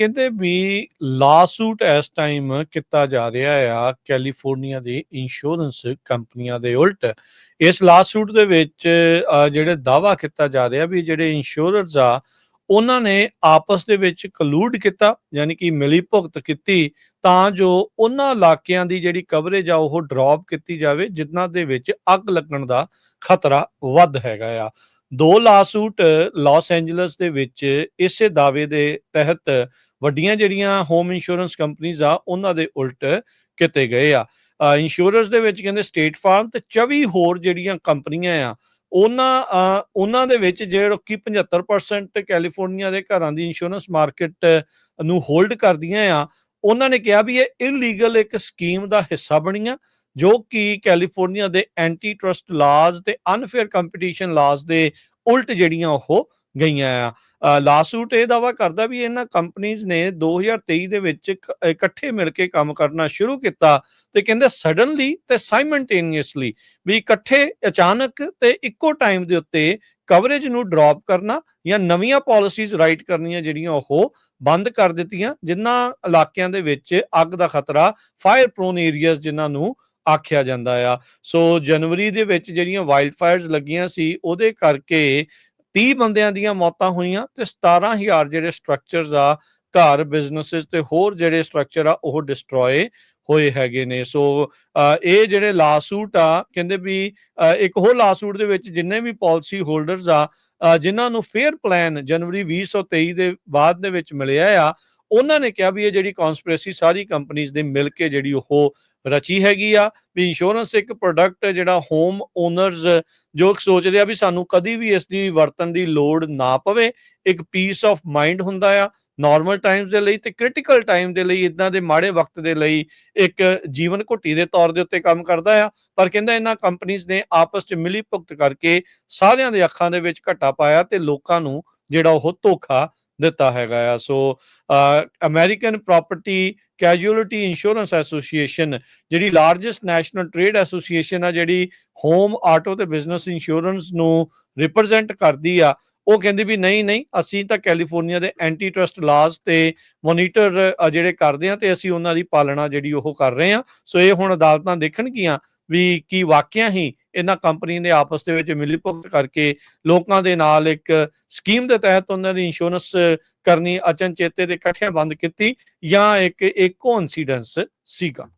ਕਹਿੰਦੇ ਵੀ ਲਾਸੂਟ ਇਸ ਟਾਈਮ ਕੀਤਾ ਜਾ ਰਿਹਾ ਆ ਕੈਲੀਫੋਰਨੀਆ ਦੇ ਇੰਸ਼ੋਰੈਂਸ ਕੰਪਨੀਆਂ ਦੇ ਉਲਟ। ਇਸ ਲਾਸੂਟ ਦੇ ਵਿੱਚ ਜਿਹੜੇ ਦਾਵਾ ਕੀਤਾ ਜਾ ਰਿਹਾ ਵੀ ਜਿਹੜੇ ਇੰਸ਼ੋਰਰਸ ਆ, ਉਹਨਾਂ ਨੇ ਆਪਸ ਦੇ ਵਿੱਚ ਕਲੂਡ ਕੀਤਾ, ਯਾਨੀ ਕਿ ਮਿਲੀ ਭੁਗਤ ਕੀਤੀ, ਤਾਂ ਜੋ ਉਹਨਾਂ ਇਲਾਕਿਆਂ ਦੀ ਜਿਹੜੀ ਕਵਰੇਜ ਆ, ਉਹ ਡ੍ਰੌਪ ਕੀਤੀ ਜਾਵੇ ਜਿਨ੍ਹਾਂ ਦੇ ਵਿੱਚ ਅੱਗ ਲੱਗਣ ਦਾ ਖਤਰਾ ਵੱਧ ਹੈਗਾ ਆ। ਦੋ ਲਾਸੂਟ ਲਾਸ ਐਂਜਲਸ ਦੇ ਵਿੱਚ ਇਸੇ ਦਾਅਵੇ ਦੇ ਤਹਿਤ ਵੱਡੀਆਂ ਜਿਹੜੀਆਂ ਹੋਮ ਇੰਸ਼ੋਰੈਂਸ ਕੰਪਨੀਆਂ ਆ, ਉਹਨਾਂ ਦੇ ਉਲਟ ਕੀਤੇ ਗਏ ਆ। ਇੰਸ਼ੋਰੈਂਸ ਦੇ ਵਿੱਚ ਕਹਿੰਦੇ ਸਟੇਟ ਫਾਰਮ ਤੇ 24 ਹੋਰ ਜਿਹੜੀਆਂ ਕੰਪਨੀਆਂ ਆ, ਉਹਨਾਂ ਉਹਨਾਂ ਦੇ ਵਿੱਚ ਜਿਹੜਾ ਕਿ 75% ਕੈਲੀਫੋਰਨੀਆ ਦੇ ਘਰਾਂ ਦੀ ਇੰਸ਼ੋਰੈਂਸ ਮਾਰਕੀਟ ਨੂੰ ਹੋਲਡ ਕਰਦੀਆਂ ਆ, ਉਹਨਾਂ ਨੇ ਕਿਹਾ ਵੀ ਇਹ ਇਲੀਗਲ ਇੱਕ ਸਕੀਮ ਦਾ ਹਿੱਸਾ ਬਣੀਆਂ, ਜੋ ਕਿ ਕੈਲੀਫੋਰਨੀਆ ਦੇ ਐਂਟੀ ਟਰਸਟ ਲਾਜ਼ ਤੇ ਅਨਫੇਅਰ ਕੰਪੀਟੀਸ਼ਨ ਲਾਜ਼ ਦੇ ਉਲਟ ਜਿਹੜੀਆਂ ਉਹ ਗਈਆਂ ਆ। ਲਾਸੂਟ ਇਹ ਦਾਵਾ ਕਰਦਾ ਵੀ ਇਹਨਾਂ ਕੰਪਨੀਆਂ ਨੇ 2023 ਦੇ ਵਿੱਚ ਇਕੱਠੇ ਮਿਲ ਕੇ ਕੰਮ ਕਰਨਾ ਸ਼ੁਰੂ ਕੀਤਾ ਤੇ ਕਹਿੰਦੇ ਸਡਨਲੀ ਤੇ ਸਾਈਮਲਟੇਨੀਅਸਲੀ ਵੀ ਇਕੱਠੇ ਅਚਾਨਕ ਤੇ ਇੱਕੋ ਟਾਈਮ ਦੇ ਉੱਤੇ ਕਵਰੇਜ ਨੂੰ ਡ੍ਰੌਪ ਕਰਨਾ ਜਾਂ ਨਵੀਆਂ ਪਾਲਿਸੀਜ਼ ਰਾਈਟ ਕਰਨੀਆਂ ਜਿਹੜੀਆਂ ਉਹ ਬੰਦ ਕਰ ਦਿੱਤੀਆਂ ਜਿਨ੍ਹਾਂ ਇਲਾਕਿਆਂ ਦੇ ਵਿੱਚ ਅੱਗ ਦਾ ਖਤਰਾ ਫਾਇਰ ਪ੍ਰੋਨ ਏਰੀਆਜ਼ ਜਿਨ੍ਹਾਂ ਨੂੰ ਆਖਿਆ ਜਾਂਦਾ ਆ। ਸੋ ਜਨਵਰੀ ਦੇ ਵਿੱਚ ਜਿਹੜੀਆਂ ਵਾਈਲਡ ਫਾਇਰਸ ਲੱਗੀਆਂ ਸੀ, ਉਹਦੇ ਕਰਕੇ 30 ਬੰਦਿਆਂ ਦੀਆਂ ਮੌਤਾਂ ਹੋਈਆਂ ਤੇ 17000 ਜਿਹੜੇ ਸਟਰਕਚਰਸ ਆ ਘਰ ਬਿਜ਼ਨੈਸਸ ਤੇ ਹੋਰ ਜਿਹੜੇ ਸਟਰਕਚਰ ਆ ਉਹ ਡਿਸਟਰੋਏ ਹੋਏ ਹੈਗੇ ਨੇ। ਸੋ ਇਹ ਜਿਹੜੇ ਲਾਸੂਟ ਆ ਕਹਿੰਦੇ ਵੀ ਅ, ਇੱਕ ਹੋਰ ਲਾਸੂਟ ਦੇ ਵਿੱਚ ਜਿੰਨੇ ਵੀ ਪਾਲਿਸੀ ਹੋਲਡਰਸ ਆ ਅ, ਜਿਨ੍ਹਾਂ ਨੂੰ ਫੇਅਰ ਪਲਾਨ ਜਨਵਰੀ 2023 ਦੇ ਬਾਅਦ ਦੇ ਵਿੱਚ ਮਿਲਿਆ ਆ ਉਹਨਾਂ ਨੇ ਕਿਹਾ ਵੀ ਇਹ ਜਿਹੜੀ ਕਨਸਪੀਰੇਸੀ ਸਾਰੀ ਕੰਪਨੀਆਂ ਦੇ ਮਿਲ ਕੇ ਜਿਹੜੀ ਉਹ ਰਚੀ ਹੈਗੀ ਆ, ਵੀ ਇੰਸ਼ੋਰੈਂਸ ਇੱਕ ਪ੍ਰੋਡਕਟ ਜਿਹੜਾ ਹੋਮ ਓਨਰਸ ਜੋ ਸੋਚਦੇ ਆ ਵੀ ਸਾਨੂੰ ਕਦੀ ਵੀ ਇਸ ਦੀ ਵਰਤਣ ਦੀ ਲੋੜ ਨਾ ਪਵੇ, ਇੱਕ ਪੀਸ ਆਫ ਮਾਈਂਡ ਹੁੰਦਾ ਆ ਨਾਰਮਲ ਟਾਈਮਸ ਦੇ ਲਈ ਤੇ ਕ੍ਰਿਟੀਕਲ ਟਾਈਮ ਦੇ ਲਈ ਇਦਾਂ ਦੇ ਮਾੜੇ ਵਕਤ ਦੇ ਲਈ ਇੱਕ ਜੀਵਨ ਘੁੱਟੀ ਦੇ ਤੌਰ ਦੇ ਉੱਤੇ ਕੰਮ ਕਰਦਾ ਆ, ਪਰ ਕਹਿੰਦਾ ਇਹਨਾਂ ਕੰਪਨੀਆਂ ਨੇ ਆਪਸ 'ਚ ਮਿਲੀ ਭੁਗਤ ਕਰਕੇ ਸਾਰਿਆਂ ਦੇ ਅੱਖਾਂ ਦੇ ਵਿੱਚ ਘਟਾ ਪਾਇਆ ਤੇ ਲੋਕਾਂ ਨੂੰ ਜਿਹੜਾ ਉਹ ਧੋਖਾ ਦਿੱਤਾ ਹੈਗਾ ਆ। So American property casualty insurance association ਜਿਹੜੀ ਲਾਰਜੈਸਟ ਨੈਸ਼ਨਲ ਟ੍ਰੇਡ ਐਸੋਸੀਏਸ਼ਨ ਆ, ਜਿਹੜੀ ਹੋਮ ਆਟੋ ਤੇ ਬਿਜ਼ਨਸ ਇੰਸ਼ੋਰੈਂਸ ਨੂੰ ਰਿਪਰੈਜ਼ੈਂਟ ਕਰਦੀ ਆ, ਉਹ ਕਹਿੰਦੇ ਵੀ ਨਹੀਂ ਨਹੀਂ, ਅਸੀਂ ਤਾਂ ਕੈਲੀਫੋਰਨੀਆ ਦੇ ਐਂਟੀ ਟਰਸਟ ਲਾਜ਼ ਤੇ ਮੋਨੀਟਰ ਜਿਹੜੇ ਕਰਦੇ ਆ, ਤੇ ਅਸੀਂ ਉਹਨਾਂ ਦੀ ਪਾਲਣਾ ਜਿਹੜੀ ਉਹ ਕਰ ਰਹੇ ਆ। ਸੋ ਇਹ ਹੁਣ ਅਦਾਲਤਾਂ ਦੇਖਣਗੀਆਂ ਵੀ ਕੀ ਵਾਕਿਆ ਹੀ ਇਹਨਾਂ ਕੰਪਨੀ ਨੇ ਆਪਸ ਦੇ ਵਿੱਚ ਮਿਲੀ ਭੁਗਤ ਕਰਕੇ ਲੋਕਾਂ ਦੇ ਨਾਲ ਇੱਕ ਸਕੀਮ ਦੇ ਤਹਿਤ ਉਹਨਾਂ ਦੀ ਇੰਸ਼ੋਰੈਂਸ ਕਰਨੀ, ਅਚਨਚੇਤੇ ਦੇ ਇਕੱਠਿਆਂ ਬੰਦ ਕੀਤੀ ਜਾਂ ਇੱਕ ਇੱਕ ਕੋਇਨਸੀਡੈਂਸ ਸੀਗਾ।